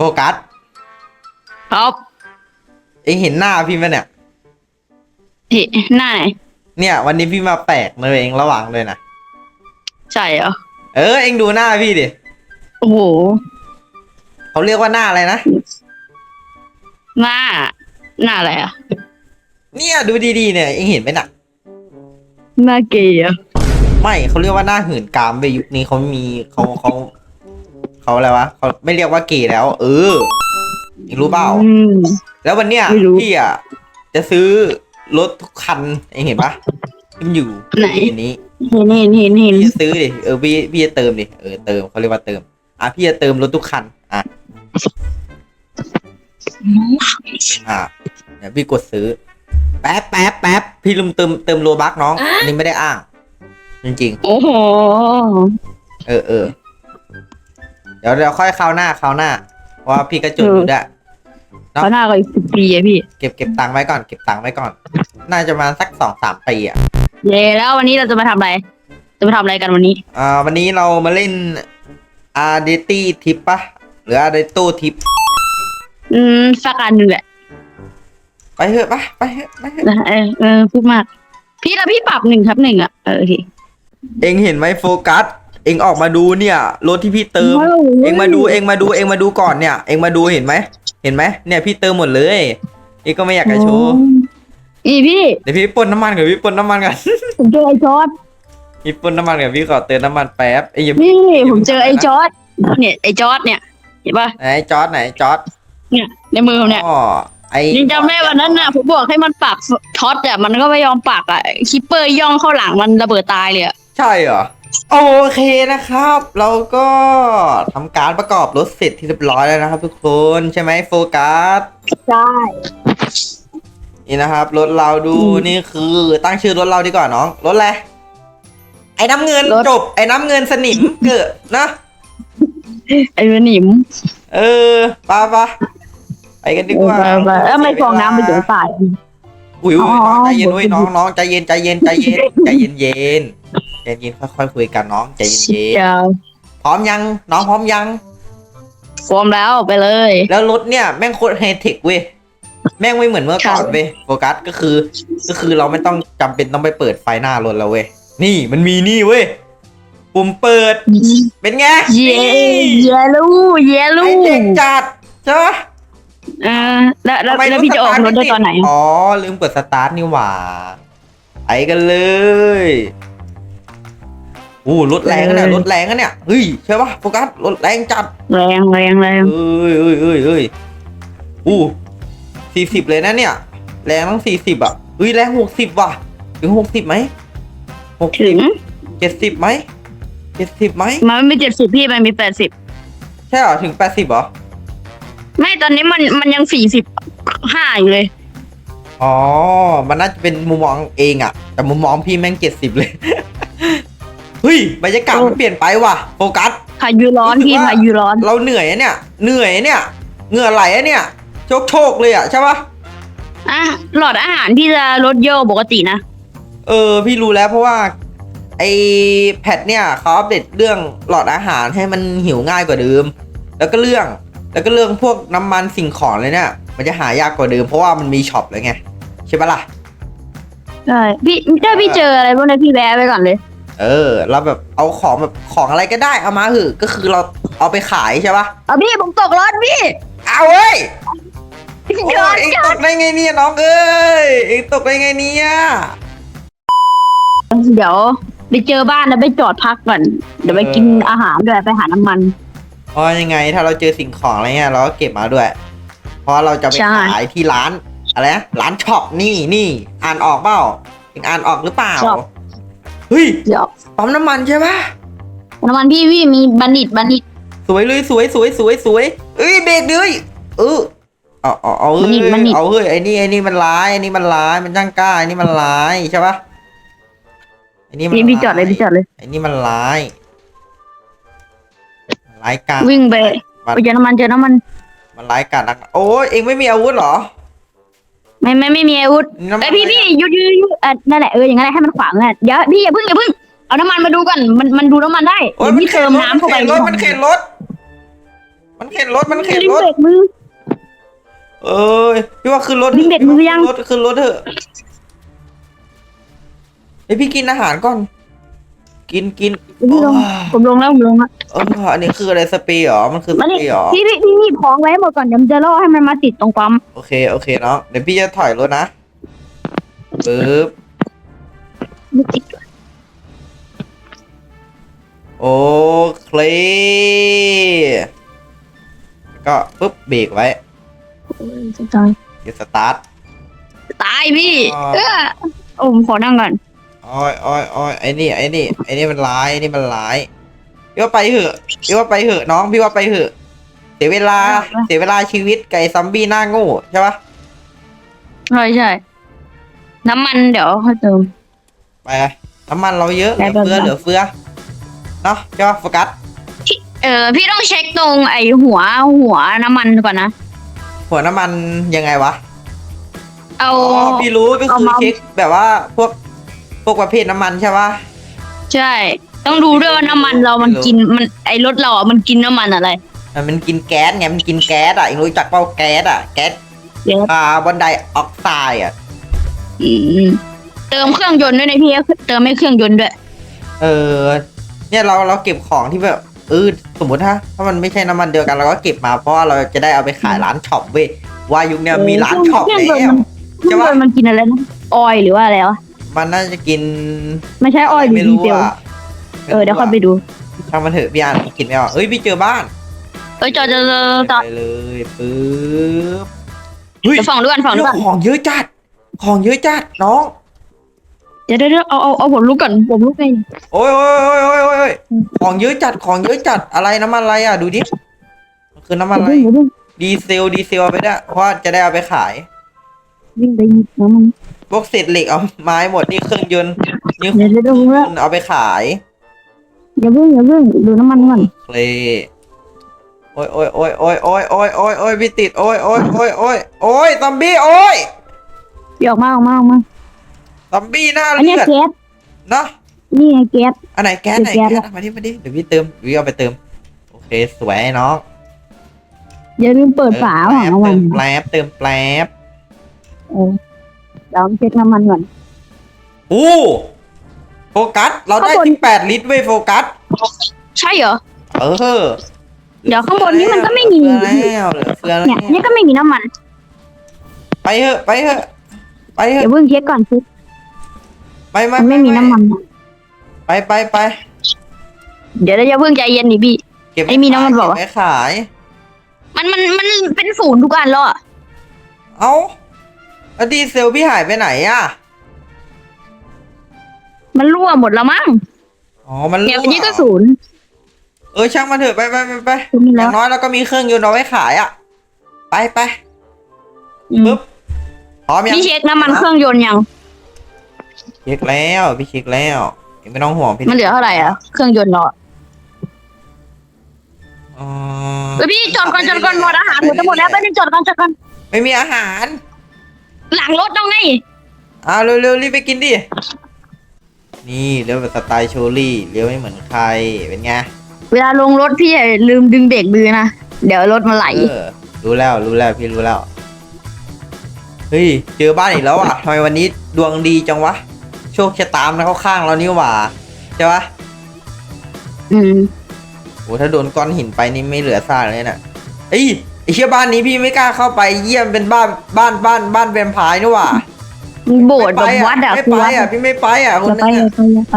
ฟกัสครับเองเห็นหน้าพี่ไหมเนี่ยเฮ้หน้าไหนเนี่ย วันนี้พี่มาแปลกเลยเองระวังเลยนะใช่เหรอเออเองดูหน้าพี่ดิโอ้โหเขาเรียกว่าหน้าอะไรนะหน้า หน้าอะไรอะ เนี่ยดูดีๆเนี่ยเองเห็นไหมน่ะ หน้าเกย์อะไม่เขาเรียกว่าหน้าหื่นกามไปยุคนี้เขามีเขาเขา เขาอะไรวะเขาไม่เรียกว่าเกย์แล้ว เออเองรู้เปล่า อืม แล้ววันเนี้ยไม่รู้พี่อะจะซื้อรถทุกคันเองเห็นปะที่มันอยู่ไหนอันนี้เห็นเห็นเห็นเห็นพี่จะซื้อดิเออพี่พี่จะเติมดิเออเติมเขาเรียกว่าเติมอะพี่จะเติมรถทุกคันอะอะเดี๋ยวพี่กดซื้อ แป๊บแป๊บแป๊บพี่ลืมเติมเติมโลบักน้องอันนี้ไม่ได้อ้าง จริงโอ้โห ๆ เออเออ เดี๋ยวเดี๋ยวค่อยคราวหน้าคราวหน้าเพราะว่าพี่ก็จดอยู่ด้วย เนอะ เขาหน้าก็อีกสิบปีอะพี่ เก็บเก็บตังค์ไว้ก่อนเก็บตังค์ไว้ก่อน น่าจะประมาณสักสองสามปีอะเย่แล้ววันนี้เราจะมาทำอะไร จะมาทำอะไรกันวันนี้ อ่าวันนี้เรามาเล่นอาร์เดตี้ทิปปะหรืออาร์เดโตทิปอืมสักอันหนึ่งแหละไปเถอะปะไปเถอะไปเถอะเออเออพูดมาก พี่แล้วพี่ปรับหนึ่งครับหนึ่งอะเออโอเคเองเห็นไหมโฟกัส เองออกมาดูเนี่ย รถที่พี่เติมเองมาดูเองมาดูเองมาดูก่อนเนี่ย เองมาดูเห็นไหมเห็นไหมเนี่ยพี่เติมหมดเลยเองก็ไม่อยากจะโชว์อีพี่เดี๋ยวพี่ปนน้ำมันก่อนพี่ปนน้ำมันก่อนผมเจอไอ้จอร์ดพี่ปนน้ำมันก่อนพี่ขอเติมน้ำมันแป๊บไอ้ยอย่านี่ผมเจอไอ้จอร์ดเนี่ยไอ้จอร์ดเนี่ยเห็นปะไหนจอร์ดไหนจอร์ดเนี่ยในมือผมเนี่ยอ๋อไอ้ยังจำได้วันนั้นน่ะผมบอกให้มันปักท็อตอะมันก็ไม่ยอมปักอะคิปเปอร์ย่องเข้าหลังมันระเบิดตายเลยอะใช่เหรอ โอเคนะครับ เราก็ทำการประกอบรถเสร็จที่เรียบร้อยแล้วนะครับทุกคนใช่ไหมโฟกัสใช่นี่นะครับ รถเราดูอืมนี่คือตั้งชื่อรถเราดีกว่าน้อง รถอะไรไอ้น้ำเงินรถ จบ ไอ้น้ำเงินสนิมเกิดนะไอ้เวนิมเออปะปะไปกันดีกว่าแล้วไม่ฟองน้ำไปถึงฝ่าย อุ้ยอุ้ยอ๋อน้องใจเย็นอุ้ยน้องน้องใจเย็นใจเย็นใจเย็นใจเย็นเย็นใจเย็นค่อยๆคุยกันน้องใจเย็นเย็นเดี๋ยวพร้อมยังน้องพร้อมยังฟอร์มแล้วไปเลย แล้วรถเนี่ยแม่งโคตรไฮเทคเว้ยแม่งไม่เหมือนเมื่อก่อนค่ะเว้ยโฟกัสก็คือ ก็คือเราไม่ต้องจำเป็นต้องไปเปิดไฟหน้ารถแล้วเว้ยนี่มันมีนี่เว้ยปุ่มเปิด เป็นไงเย่นี่เย่ลูเย่ไอลูเด็กจัดใช่ปะ เออแล้วแล้วทำไมแล้วพี่จะออกรถได้สาตอนไหน อ๋อ ลืมเปิดสตาร์ทนี่หว่า ไปกันเลยโอ้รถแรงอะเนี่ยรถแรงอะเนี่ยเฮ้ยใช่ปะโฟกัสรถแรงจัดแรงแรงแรงเอ้ยเอ้ยเอ้ยเอ้ยอู้สี่สิบเลยนะเนี่ย แรงตั้งสี่สิบอะเฮ้ยแรงหกสิบว่ะ ถึงหกสิบไหมหกถึงเจ็ดสิบไหมเจ็ดสิบไหมมันไม่เจ็ดสิบพี่มันมีแปดสิบใช่เหรอถึงแปดสิบเหรอไม่ ตอนนี้มันมันยังสี่สิบห้าอยู่เลย อ๋อ มันน่าจะเป็นมุมมองเองอะแต่มุมมองพี่แม่งเจ็ดสิบเลย เฮ้ยบรรยากาศมันเปลี่ยนไปว่ะโฟกัส พายุร้อนรู้สึกพี่ว่า พายุร้อน เราเหนื่อยอะเนี่ย เหนื่อยอะเนี่ย เหงื่อไหลอะเนี่ย โชคโชคเลยอะใช่ปะอะ หลอดอาหารพี่จะลดโยปกตินะ เออ พี่รู้แล้วเพราะว่า ไอแพทเนี่ยเขาอัปเดตเรื่องหลอดอาหารให้มันหิวง่ายกว่าเดิม แล้วก็เรื่อง แล้วก็เรื่องพวกน้ำมันสิ่งของเลยเนี่ย มันจะหายากกว่าเดิมเพราะว่ามันมีช็อปเลยไงใช่ปะล่ะใช่พี่ถ้าพี่เจออะไรพวกนี้พี่แวะไปก่อนเลย เออเราแบบเอาของแบบของอะไรก็ได้เอามาเหอะก็คือเราเอาไปขายใช่ปะเอาพี่ผมตกรถพี่ เอาเว้ยพี่โอ้ย้อนยเอ็งจัตดกได้ไงเนี่ยน้องเอ้ยเอ็งตกได้ไงเนี่ยเดี๋ยวไปเจอบ้านแล้วไปจอดพักก่อน เดี๋ยวไปกินอาหารด้วยไปหาน้ำมัน เพราะยังไงถ้าเราเจอสิ่งของอะไรเงี้ยเราก็เก็บมาด้วย เพราะเราจะไปใช่ ขายที่ร้านอะไรนะร้านช็อปนี่นี่อ่านออกเปล่าเอ็งอ่านออกหรือเปล่าเฮ้ยเดี๋ยวปั๊มน้ำมันใช่ปะน้ำมันพี่พี่มีบัณฑิตบัณฑิต สวยเลยสวยสวยสวยสวยเอ้ยเบรกเลยเออเอาเอาเอามันเฮ้นี่ยมันนี่เอาเฮ้ยไอ้นี่ไอ้นี่มันร้ายไอ้นี่มันร้ายมันจ้างกล้าไอ้นี่มันร้ายใช่ปะไอ้นี่มันพี่พี่จอดเลยร้า พี่จอดเลย ไอ้นี่มันร้าย ร้ายกาจวิ่งไปมันไปเจอน้ำมันเจอน้ำมัน มันร้ายกาจนักโอ้ยเองไม่มีอาวุธเหรอ ไม่ไม่ไม่มีอาวุธน้ำมันไอยพี่พี่หยุดหยุดหยุดเออนั่นแหละเอออย่างนั้นแหละให้มันขวางอะเดี๋ยวพี่อย่าเพิ่งอย่าเพิ่งเอาน้ำมันมาดูก่อนมันมันดูน้ำมันได้โอ้ยเดี๋ยวพี่เติมน้ำเข้าไปมันเข็นรถมันเข็นรถมันเข็นรถ มันเข็นลิงรถ เบรกมือ เอ้ยพี่ว่าขึ้นรถวิ่งเด็กมือยัง ขึ้นรถขึ้นรถเถอะเดี๋ยวพี่กินอาหารก่อน กินกินพี่ลงโอ้ยผมลงแล้วผมลงแล้วเอออันนี้คืออะไรสเปรย์เหรอมันคือสมาเปนี่รย์เหรอพี่พี่พี่หยิบของไว้ให้หมดก่อนเดี๋ยวมันจะล่อให้มันมาติดตรงปั๊มโอเคโอเคเนาะเดี๋ยวพี่จะถอยรถนะปึ๊บไม่ติดโอเคก็ปึ๊บเบรกไว้จะตายเดี๋ยวสตาร์ทตายพี่อ๋อเออโอ้ผมขอนั่งก่อน อ้อยอ้อยอ้อยไอ้นี่ไอ้นี่ไอ้นี่มันร้ายไอ้นี่มันร้ายพี่ว่าไปเถอะพี่ว่าไปเถอะน้องพี่ว่าไปเถอะ เสียเวลาเสียเวลาชีวิตไก่ซัมบี้หน้าโง่ใช่ปะใช่ใช่ น้ำมันเดี๋ยวค่อยเติม ไปน้ำมันเราเยอะเหลือไปเฟือไปเหลือเฟือเนาะใช่ปะโฟกัสเออพี่ต้องเช็คตรงไอหัวหัวน้ำมันก่อนนะ หัวน้ำมันยังไงวะเอาอ๋อพี่รู้ก็เอาคือมาเช็คแบบว่าพวก พวกประเภทน้ำมันใช่ปะใช่ ต้องดูด้วยว่าน้ำมันเรามันไม่รู้กินมันไอรถเราอะมันกินน้ำมันอะไรอะมันกินแก๊สไงมันกินแก๊สอะเองรู้จักเปล่าแก๊สอะแก๊สแก๊สคาร์บอนไดออกไซด์อะอืมเติมเครื่องยนต์ด้วยนะพี่เติมให้เครื่องยนต์ด้วย เออ เนี่ยเราเราเก็บของที่แบบเออสมมติถ้าถ้ามันไม่ใช่น้ำมันเดียวกันเราก็เก็บมาเพราะว่าเราจะได้เอาไปขายร้านช็อปเว้ยว่ายุคเนี้ยมีร้านช็อปเครื่แล้องยนต์วมันเครื่องยนต์มันกินอะไรนะออยหรือว่าอะไรวะ มันน่าจะกินไม่ใช่ออยหรือไม่ดีรู้เซลอะเออเดี๋ยวค่อยไปดูช่างมันเถอะพี่อ่านกินไม่ออกเอ้ยพี่เจอบ้านเออจอดจอดจอดจอดไปเลยปึ๊บเฮ้ยเดี๋ยวฝั่งด้วยกันฝั่งด้วยกันของเยอะจัด ของเยอะจัดน้อง เดี๋ยวเดี๋ยวเดี๋ยวเอาเอาเอาผมลุกก่อนผมลุกเองโอ้ยโอ้ยโอ้ยโอ้ยโอ้ยโอ้ยของเยอะจัดของเยอะจัดอะไรน้ำมันอะไรอะดูดิมันคือน้ำมันอะไรเดี๋ยวเพิ่งดีเซลดีเซลเอาไปได้วยเพราะว่าจะได้เอาไปขาย วิ่งไปหยิบน้ำมัน พวกเศษเหล็กเอาไม้หมดนี่เครื่องยนต์นี่เดี๋ยวเดี๋ยวเดี๋ยวเดี๋ยวเอาไปขายอย่าเพิ่งอย่าเพิ่งดูน้ำมันก่อนเคลโอ้ยโอ้ยโอ้ยโอ้ยโอ้ยโอ้ยโอ้ยโอ้ยพี่ติดโอ้ยโอ้ยโอ้ยโอ้ยโอ้ยซอมบี้โอ้ยพี่ออกมาออกมาออกมาซอมบี้หน้าอันเลืเนี้ยอดแก๊สเนาะนี่ไงแก๊ส อันไหนแก๊สไหนแก๊สแก๊สมาดิมาดิเดี๋ยวพี่เติมเดี๋ยวพี่เอาไปเติมโอเคสวยน้องอย่าลืมเปิดฝาเอของอน้ำมันเติมแปลบเติมแปลบเออ เดี๋ยวเช็คน้ำมันก่อนอู้โฟกัส เราได้ข้างบนสิบแปดลิตรเว้ยโฟกัส ใช่เหรอ เออ เดี๋ยวข้างบนนี่มันก็ไม่มีเหลือเฟือแล้วเหลือเฟือแล้วเนี่ยนี่ก็ไม่มีน้ำมัน ไปเถอะ ไปเถอะ ไปเถเดี๋ยอะวเพิ่งเช็คก่อนสิไปมามันไม่มีน้ำมัน ไปไปไป เดี๋ยวเราอย่าเพิ่งใจเย็นดิพี่เก็บไอ้มีน้ำมันบอกเก็ว่าบไว้ขาย มันมันมันเป็นศูนย์ทุกอันแล้วอะเอ้า แล้วดีเซลพี่หายไปไหนอะ มันรั่วหมดแล้วมั้งอ๋อ มันเนี่ยรั่วอันนี้ก็ศูนย์ เออ ช่างมันเถอะ ไปไปไปไปศูนย์มีอแล้ว ย่างน้อยเราก็มีเครื่องยนต์เอาไว้ขายอะ ไปไปอืมปึ๊บพร้อมยังพี่เช็คน้ำมันเครื่องยนต์ยัง เช็คแล้ว พี่เช็คแล้วไม่ต้องห่วงพี่มันเหลือเท่าไหร่อะเครื่องยนต์เราอะอ๋อเฮ้ยพี่จอดก่อนจอดก่อนหมดอาหารหมดจะหมดแล้วไปบนึงจอดก่อนจอดก่อนไม่มีอาหาร หลังรถต้องไงอ่าเร็วๆรีบไปกินดิ นี่เลี้ยวแบบสไตล์โชลี่เลี้ยวไม่เหมือนใคร เป็นไง เวลาลงรถพี่อย่าลืมดึงเบรกมือนะ เดี๋ยวรถมันไหล เออ รู้แล้ว รู้แล้ว พี่รู้แล้ว เฮ้ย เจอบ้านอีกแล้วอะทำไมวันนี้ดวงดีจังวะ โชคชะตามนะเข้าข้างเรานี่หว่า ใช่ปะอืม โอ้ถ้าโดนก้อนหินไปนี่ไม่เหลือซากเลยน่ะเอ้ย ไอเชี่ยบ้านนี้พี่ไม่กล้าเข้าไปเยี่ยมเป็นบ้านบ้านบ้านบ้านแวมไพร์นี่หว่ามีโบสถ์แบบวัดอะไม่คือไปวัดอะพี่ไม่ไปอะคอนย่านึไปงอย่าอะไปอย่าไป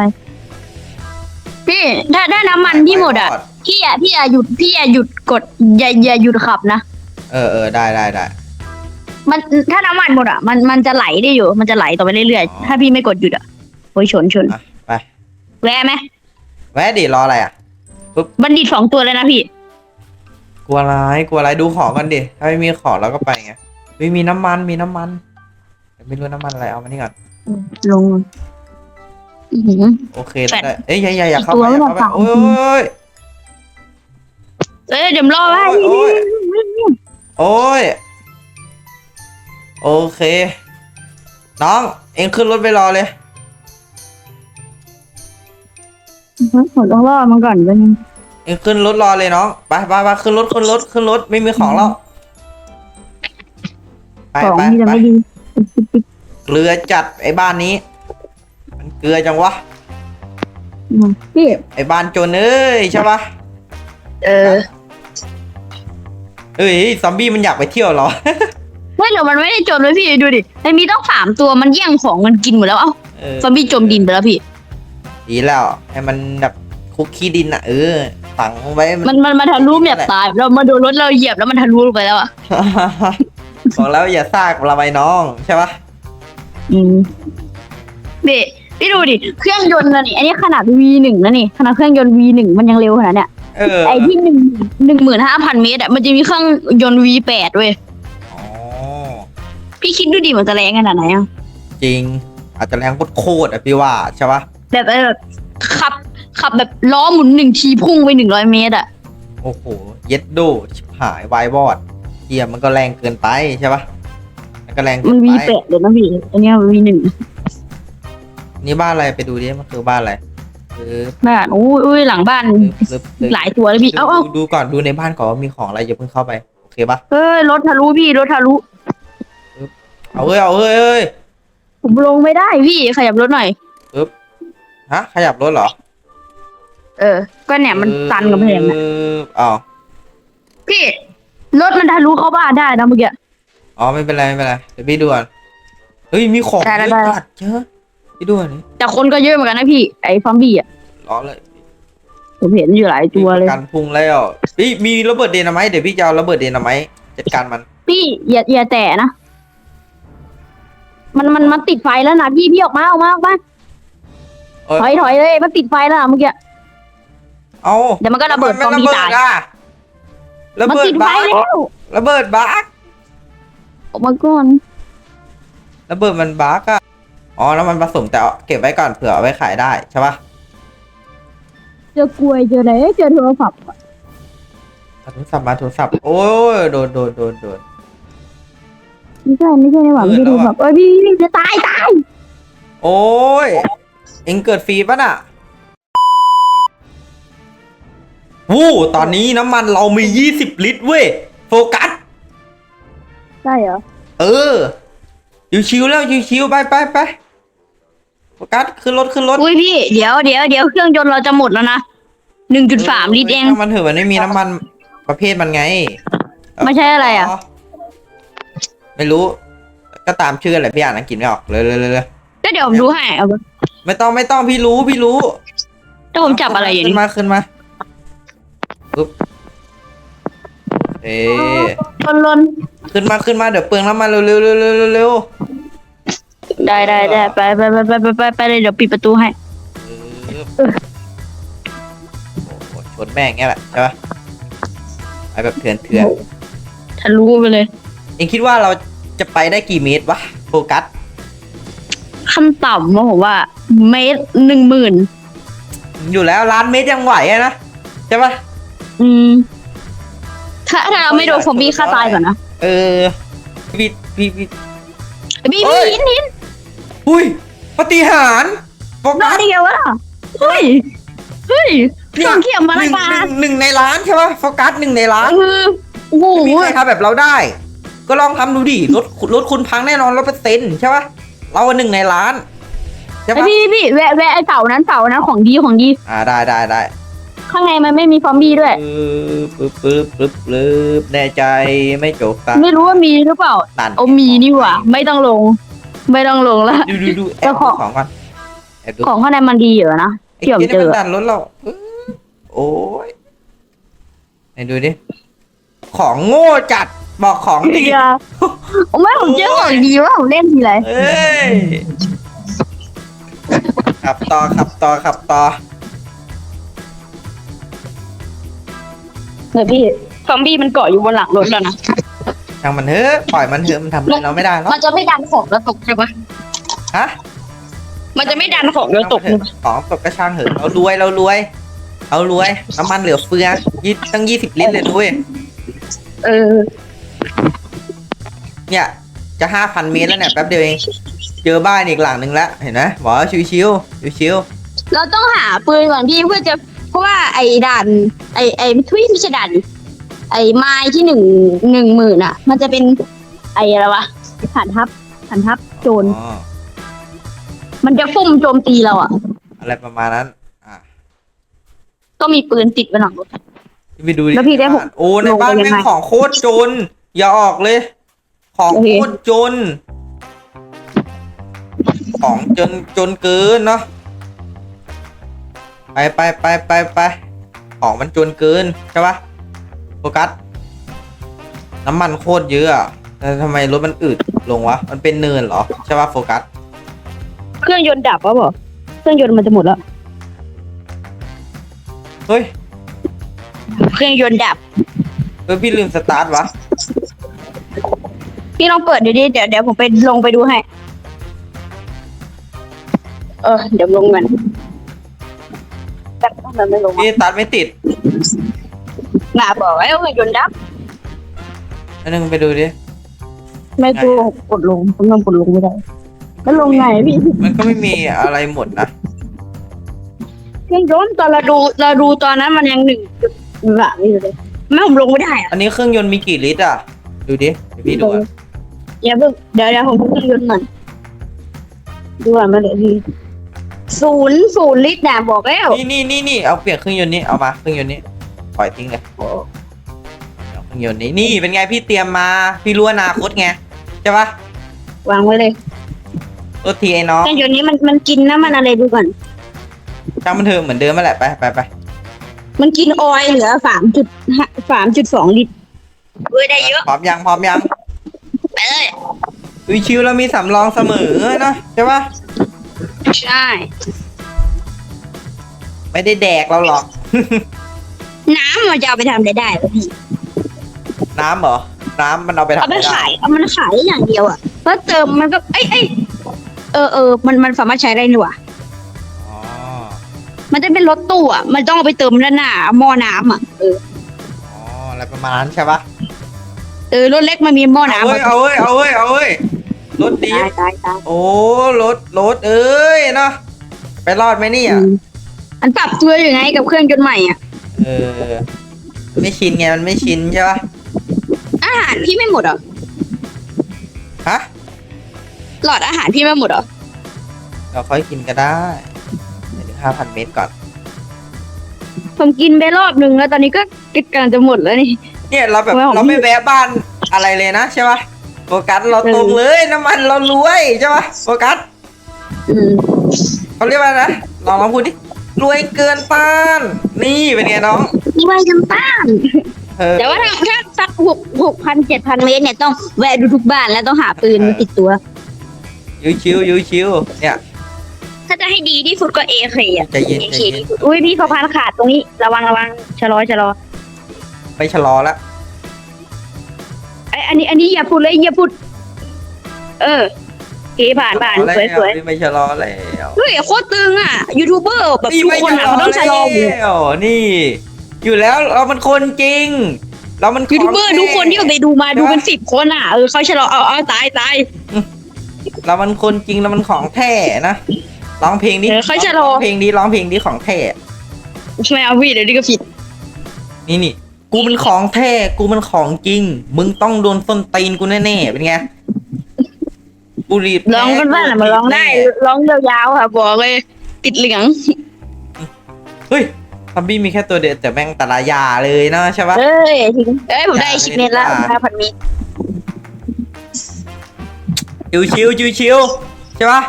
พี่ถ้าถ้าน้ำมันพี่หมดอะพี่อย่าพี่อย่าหยุดพี่อย่าหยุดกดอย่าอย่าหยุดขับนะเออเออได้ได้ได้มันถ้าน้ำมันหมดอะมันมันจะไหลได้อยู่ มันจะไหลต่อไปเรื่อยอ๋อๆถ้าพี่ไม่กดหยุดอะโอ้ยชนชนอะไปแวะไหมแวะดิรออะไรอะบัณฑิตสองตัวเลยนะพี่ กลัวอะไรกลัวอะไรดูของกันดิถ้าไม่มีของเราก็ไปไงเฮ้ยมีน้ำมันมีน้ำมันแต่ไม่รู้น้ำมันอะไรเอามานี่ก่อนลงอื้อหือ โอเคแฟได้ดได้เอ้ยอย่าอย่าอย่าเข้าตัวไปอย่าเข้าไปไม่มาโอ้ยโอ้ยเอ้ยเดี๋ยวรอไว้โอ้ยโอ้ยโอเค น้องเอ็งขึ้นรถไปรอเลย ผมต้องรอมันก่อนเป็นง เองขึ้นรถรอเลยน้องไปไปไปขึ้นรถขึ้นรถขึ้นรถไม่มีของแล้วไปของไปที่จะไปไม่ดีเกลือจัดไอ้บ้านนี้ มันเกลือจังวะอืมพี่ไอ้บ้านจนเอ้ยใช่ปะเออเอ้ยซอมบี้มันอยากไปเที่ยวเหรอไม่หรอกมันไม่ได้จนเลยพี่ดูดิมันมีต้องสามตัวมันแย่งของมันกินหมดแล้วเอ้าเออซอมบี้จมดินไปแล้วพี่ดีแล้ว ให้มันแบบคุกขี้ดินอะเออ ฝังไว้มันมันมาทะลุแบบตายเรามาโดนรถเราเหยียบแล้วมันทะลุลงไปแล้วอะบอกแล้วอย่าซากเราไปน้องใช่ปะอืมพี่พี่ดูดิเครื่องยนต์นะนี่อันนี้ขนาด V1 นะนี่ขนาดเครื่องยนต์ V1 มันยังเร็วขนาดเนี้ยเออไอ้ที่หนึ่งหนึ่งหมื่นห้าพันเมตรอะมันจะมีเครื่องยนต์ V8 เว้ยอ๋อพี่คิดดูดิมันจะแรงขนาดไหนอะจริง อาจจะแรงโคตรๆอะพี่ว่าใช่ปะแบบแบบขับ ขับแบบล้อหมุนหนึ่งทีพุ่งไปหนึ่งร้อยเมตรอะโอ้โห เย็ดโดชิบหายวายบอดเกียมันก็แรงเกินไปใช่ปะมันก็แรงเกิมันนไป V8 เลยนะพี่อันเนี้ย V1 นี่บ้านอะไรไปดูดิมันคือบ้านอะไรเออบ้านอุ้ยอุ้ยหลังบ้านลึบลึบหลายตัวเลยพี่ เอ้าเอ้าดูดูก่อนดูในบ้านก่อนว่ามีของอะไรอย่าเพิ่งเข้าไป โอเคปะเฮ้ยรถทะลุพี่รถทะลุ เอาเอ้ยเอาเอ้ยเอ้ยผมลงไม่ได้พี่ขยับรถหน่อย ฮะ ขยับรถเหรอ เออ ก็เนี่ยมันตันกับแพงเอนะออ้าวพี่รถมันทะลุเข้าบ้านได้นะเมื่อกี้ อ๋อไม่เป็นไรไม่เป็นไรเดี๋ยวพี่ดูก่อนเฮ้ยมีของได้เยได้อะได้ จัดเยอะพี่ดูอันนี้แต่คนก็เยอะเหมือนกันนะพี่ ไอ้ฟอมบี้อะล้อเลยผมเห็นอยู่หลายตัวเลยกันพุงแล้วพี่มีระเบิดเดนาไมต์เดี๋ยวพี่จะเอาระเบิดเดนาไมต์จัดการมันพี่อย่าอย่าแตะนะ มันมันมันติดไฟแล้วนะพี่พี่ออกมาออกมาออกมาเอ้ยถอยถอยเลย มันติดไฟแล้วนะเมื่อกี้ เอาเดี๋ยวมันก็ระเบิดทำไมซอมบี้ตายระเบิดอะระมันเบิดติดไฟบักแล้วระเบิดบักออกมาก่อนระเบิดมันบักอะอ๋อแล้วมันผสมแต่เอาเก็บไว้ก่อนเผื่อเอาไว้ขายได้ใช่ปะเจอกลวยเจออะไรเจอโทรศัพท์อะเอาโทรศัพท์มาโทรศัพท์โอ้ยโดนโดนโดนโดน ไม่ใช่ไม่ใช่ในหวังเออไม่ใช่โทรแล้วอะศัพท์เอ้ยพี่พี่จะตายตายโอ้ยเอ็งเกิดฟรีปะน่ะ วู้ตอนนี้น้ำมันเรามียี่สิบลิตรเว้ย โฟกัส ใช่เหรอ เออชิวๆแล้วชิวๆไปไปไปโฟกัสขึ้นรถขึ้นรถอุ้ยพี่ เดี๋ยวเดี๋ยวเดี๋ยวเครื่องยนต์เราจะหมดแล้วนะหนึ่งจุดสามลิตรเองช่างมันเถอะมันไม่มีน้ำมันประเภทมันไง ไม่ใช่อะไรอะ ไม่รู้ ก็ตามชื่อแหละพี่อ่านอังกฤษไม่ออกเลยเลยเลยเลยก็เดี๋ยวผมดูให้เอาไปไม่ต้องไม่ต้องพี่รู้พี่รู้ถ้าผมจับอะไรอย่างขึ้นี้นมาขึ้นมา ปึ๊บเอะลนลนขึ้นมาขึ้นมาเดี๋ยวเปลืองน้ำมันเร็วเร็วเร็วเร็วเร็วเร็วได้ได้ได้ไปไปไปไปไปไปไปเลยเดี๋ยวปิดประตูให้เออโอ้โหชนแม่งเงี้ยแหละใช่ปะไปแบบเถื่อนเถื่อนทะลุไปเลย เองคิดว่าเราจะไปได้กี่เมตรวะโฟกัสขั้นต่ำว่าผมว่า เมตรหนึ่งหมื่นอยู่แล้วล้านเมตรยังไหวอะนะใช่ปะ อืม ถ้าถ้าเราไม่โดนซอมบี้ฆ่าตายก่อนนะเออพี่พี่พี่พี่เอ้พี่ยหินหินอุ้ยปฏิหารย์โฟนอกันสได้ไงวะเฮ้ย เฮ้ยเครื่องเขียมมาหละนึ่งกาหนึ่งหนึ่งในล้านใช่ปะโฟกัสหนึ่งในล้านเออโอ้โหไม่มีใครทำแบบเราได้ ก็ลองทำดูดิรถรถคุณพังแน่นอนร้อยเปอร์เซ็นต์ใช่ปะเราหนึ่งในล้านใช่ไอปะพี่พี่แวะแวะไอเสานั้นเสานั้นของดีของดี อ่าได้ได้ได้ ข้างในมันไม่มีซอมบี้ด้วย ปึ๊บปึ๊บปึ๊บปึ๊บแน่ใจไม่จบตาไม่รู้ว่ามีหรือเปล่าดันโอ้มีนี่หว่าไม่ต้องลง ไม่ต้องลงแล้วดูดูดูแอเจ้าบขดูอง ของก่อนแอบดูของข้างในมันดีอยู่นะไอ้เกี่ยวเจ๊นี่เจอมันดันรถเราปึ๊บโอ้ยไหนดูดิของโง่จัดบอกของดีเดียวโอ้ไม่ผมเจอของดีว่าผมเล่นทีไรเอ้ยขับต่อขับต่อขับต่อ เดี๋ยวพี่ซอมบี้มันเกาะอยู่บนหลังรถแล้วนะช่างมันเถอะปล่อยมันเถอะมันทำอะไรเราไม่ได้หรอกมันจะไม่ดันของแล้วตกใช่ปะฮะมันจะไม่ดันของแล้วตกของตกกระช่างเถอะเรารวยเรารวยเรารวยน้ำมันเหลือเฟือยี่ตั้งยี่สิบลิตรเลยด้วยเออ เนี่ย จะห้าพันเมตรแล้วเนี่ยแป๊บเดียวเองเจอบ้านอีกหลังหนึ่งแล้วเห็นไหมบอกว่าชิวชิวชิวชิวเราต้องหาปืนก่อนพี่เพื่อจะ เพราะว่าไอ้ด่าน ไอ้ไอ้ทุยไม่ใช่ด่านดิไอ้ไม้ที่หนึ่งหนึ่งหมื่นอะ มันจะเป็นไอ้อะไรวะฐานทัพฐานทัพโจรอ๋อมันจะฟุ่มโจมตีเราอะ อะไรประมาณนั้น อะก็มีปืนติดไว้หลังรถไปดูดิแล้วพี่ได้ในบ้านโอ้ในบ้านลงไปยังแม่งไงของโคตรจน อย่าออกเลย ของโอเค โคตรจน ของจนจนเกินเนาะ ไปไปไปไปไปของมันจนเกินใช่ปะโฟกัส น้ำมันโคตรเยอะอะแต่ทำไมรถมันอืดลงวะ มันเป็นเนินเหรอ ใช่ปะโฟกัส เครื่องยนต์ดับวะบอกเครื่องยนต์มันจะหมดแล้ว เฮ้ยเครื่องยนต์ดับ เฮ้ยพี่ลืมสตาร์ทวะ พี่ลองเปิดเดี๋ยวดิเดี๋ยวเดี๋ยวผมไปลงไปดูให้ เออ เดี๋ยวลงกัน แต่ทำไมไม่ลงพี่สตาร์ทไม่ติดหนาบอกไอ้เครื่องยนต์ดับอันนึงไปดูดิ ไม่กูกดลงผมต้องกดลงไม่ได้แล้วลงไงพี่ มันก็ไม่มีอะไรหมดนะเครื่องยนต์ตอนเราดูเราดูตอนนั้นมันยังหนึ่งจุดแบบนี้อยู่เลยไม่ผมลงไม่ได้อะอันนี้เครื่องยนต์มีกี่ลิตรอะ ดูดิเดี๋ยวพี่ดูอะอย่าเพิ่งเดี๋ยวเดี๋ยวผมเครื่องยนต์หน่อยดูอะมาเลยพี่ ศูนย์ศูนย์ลิตรนะบอกแล้ว นี่นี่นี่นี่เอาเปลี่ยนเครื่องยนต์นี้เอามาเครื่องยนต์นี้ปล่อยทิ้งเลยเอาเครื่องยนต์นี้นี่เป็นไงพี่เตรียมมาพี่รู้อนาคตไงใช่ปะวางไว้เลยตัวทีไอ้น้องเครื่องยนต์นี้มันมันกินน้ำมันอะไรดูก่อนช่างมันเถอะเหมือนเดิมมาแหละไปไปไปมันกินออยล์เหลือสามจุดสามจุดสองลิตรเว้ยได้เยอะพร้อมยังพร้อมยังไปเลยวิชิวเรามีสำรองเสมอเนอะใช่ปะ ใช่ ไม่ได้แดกเราหรอก น้ำมันจะเอาไปทำอะไรได้วะพี่ น้ำเหรอ น้ำมันเอาไปทำเอาอะไปไรได้ขาย เอามันขายได้อย่างเดียวอะเพราะเติมมันก็ เอ้ยเอ้ยเออเออ มัน มันสามารถใช้ได้นี่หว่าอ๋อมันจะเป็นรถตู้อะ มันต้องเอาไปเติมด้านหน้าหม้อน้ำอะ เออ อ๋ออะไรประมาณนั้นใช่ปะเออ รถเล็กมันมีหม้อเอาน้ำเว้ย อะเอาเว้ย เอาเว้ย เอาเว้ย รถดีตายตายตายโอ้รถรถเอ้ยเนาะไปรอดไหมเนี่ยอืมอันปรับตัวอยู่ไงกับเครื่องยนต์ใหม่อะ เออไม่ชินไงมันไม่ชินใช่ปะอาหารพี่ไม่หมดเหรอ ฮะหลอดอาหารพี่ไม่หมดเหรอ เราค่อยกินก็ได้เดี๋ยวถึงห้าพันเมตรก่อน ผมกินไปรอบนึงแล้วตอนนี้ก็กำลังจะหมดแล้วนี่ เนี่ยเราแบบทำไมของ เราไม่พี่แวะบ้านอะไรเลยนะใช่ปะ โฟกัสเราตรงเลยน้ำมันเรารวยใช่ปะโฟกัสอืมเขาเรียกว่านะลองลองพูดดิรวยเกินต้าน นี่เป็นไงน้องนี่ไว้กันต้านเออแต่ว่าถ้าถ้าสักหกหกพันเจ็ดพันเมตรเนี่ยต้องแวะดูทุกบ้านแล้วต้องหาปืนมาติดตัว ยูชิวยูชิวเนี่ยถ้าจะให้ดีที่สุดก็เอเคอะใจเย็นเอใจเคเย็นดีสุดอุ้ยพี่สะพานขาดตรงนี้ระวังระวังชะลอชะลอไม่ชะลอแล้ว ไอยอันนี้ อันนี้อย่าพูดเลยอย่าพูด เออโอเคผ่านผ่านสวยสวยไม่ชะลอแล้วเฮ้ยโคตรตึงอะยูทูบเบอร์แบบทุกคนอะเขาต้องชะลออยู่แล้วนี่ อยู่แล้วเรามันคนจริง เรามันยูทูบเบอร์ขงทุกคนที่ผมไปดูมาดูเป็นสิบคนอะเออเขาชะลอเอาเอาตายตายเรามันคนจริงเรามันของแท้นะร้องเพลงนี้เออเขาชะลอร้องเพลงนี้ร้องเพลงนี้ของแท้ไม่เอาพี่เดี๋ยวนี้ก็ผิดนี่นี่ กูมันของแท้กูมันของจริง มึงต้องโดนส้นตีนกูแน่ๆเป็นไงกูรีบร้องกันบ้านอะมาร้องได้ร้องยาวๆค่ะบอกเลย ติดเหลืองเฮ้ยซอมบี้มีแค่ตัวเดียวแต่แม่งแต่ละยาเลยนะใช่ปะเอ้ยทิ้งเอ้ยผมได้ชิปเมตรละห้าพันเมตรชิวชิวชิวชิวใช่ปะ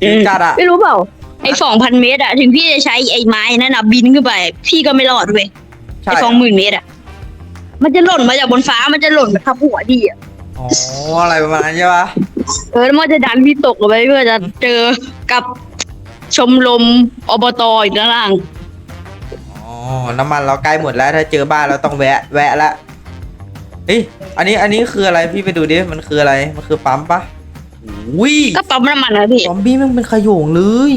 ชิวจัดอะไม่รู้เปล่าไอ้สองพันเมตรอะถึงพี่จะใช้ไอ้ไม้นั่นอะบินขึ้นไป พี่ก็ไม่รอดเว้ย ใช่ ไอ้สองหมื่นเมตรอะมันจะหล่นมาจากบนฟ้ามันจะหล่นมาทับหัวดีอะอ๋ออะไรประมาณนั้นใช่ปะเออแล้วมันจะดันพี่ตกลงไปเพื่อจะเจอกับชมรมอบตอีกด้านล่าง อ๋อน้ำมันเราใกล้หมดแล้ว ถ้าเจอบ้านเราต้องแวะ แวะละเฮ้ยอันนี้อันนี้คืออะไรพี่ไปดูดิมันคืออะไรมันคือปั๊มปะอุ้ยก็ปั๊มน้ำมันนะพี่ซอมบี้มันเป็นขโยงเลย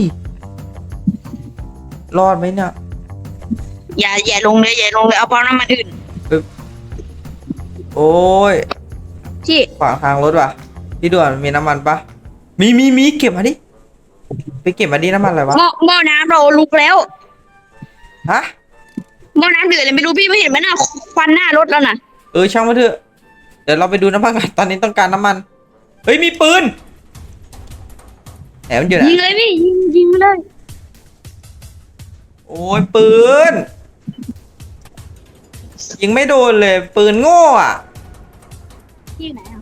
รอดไหมเนี่ย อย่าอย่าลงเลยอย่าลงเลยเอาปั๊มน้ำมันอื่นโอ้ยที่ขวางทางรถว่ะ พี่ด่วนมีน้ำมันปะมีมีมีเก็บมาดิไปเก็บมาดิน้ำมันอะไรวะหม้อหม้อน้ำเราลุกแล้วฮะหม้อน้ำเดือดเลยไม่รู้พี่ไม่เห็นมันน่ะควันหน้ารถแล้วน่ะเออช่างมาเถอะเดี๋ยวเราไปดูน้ำมันกันตอนนี้ต้องการน้ำมันเฮ้ยมีปืนแหมมันอยู่ไหนยิงเลยพี่ยิงยิงไปเลย โอ้ยปืน ยิงไม่โดนเลย ปืนโง่อะที่ไหนอะ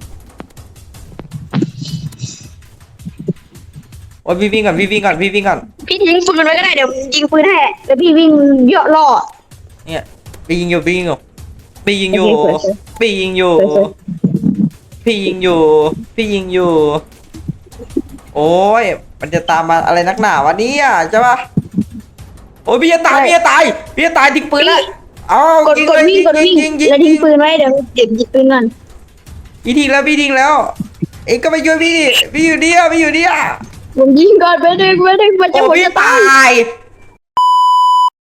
โอ้ยพี่วิ่งก่อนพี่วิ่งก่อนพี่วิ่งก่อนพี่ยิงปืนไว้ก็ได้เดี๋ยวยิงปืนให้เดี๋ยวพี่วิ่งเยอะล่อ เนี่ยพี่ยิงอยู่พี่ยิงอยู่พี่ยิงอยู่โอเคเปิดเลยพี่ยิงอยู่เปิดเลยพี่ยิงอยู่พี่ยิงอยู่ โอ้ยมันจะตามมาอะไรนักหนาวะเนี่ยใช่ปะโอ้ยพี่จะตายพี่จะตายพี่จะตายทิ้งปืนแล้ว เอากดยิงกดเลยวิ่งกดวิ่งยิงยิงแล้วยิทิ้งงปืนไว้เดี๋ยวเดี๋ยวหยิบปืนก่อนพี่ทิ้งแล้วพี่ทิ้งแล้ว เอ็งก็ไปช่วยพี่ดิพี่อยู่เนี่ยพี่อยู่เนี่ยผมยิงก่อนไปดึงไปดึงมันจะโอ้ผมพี่จะตตาายย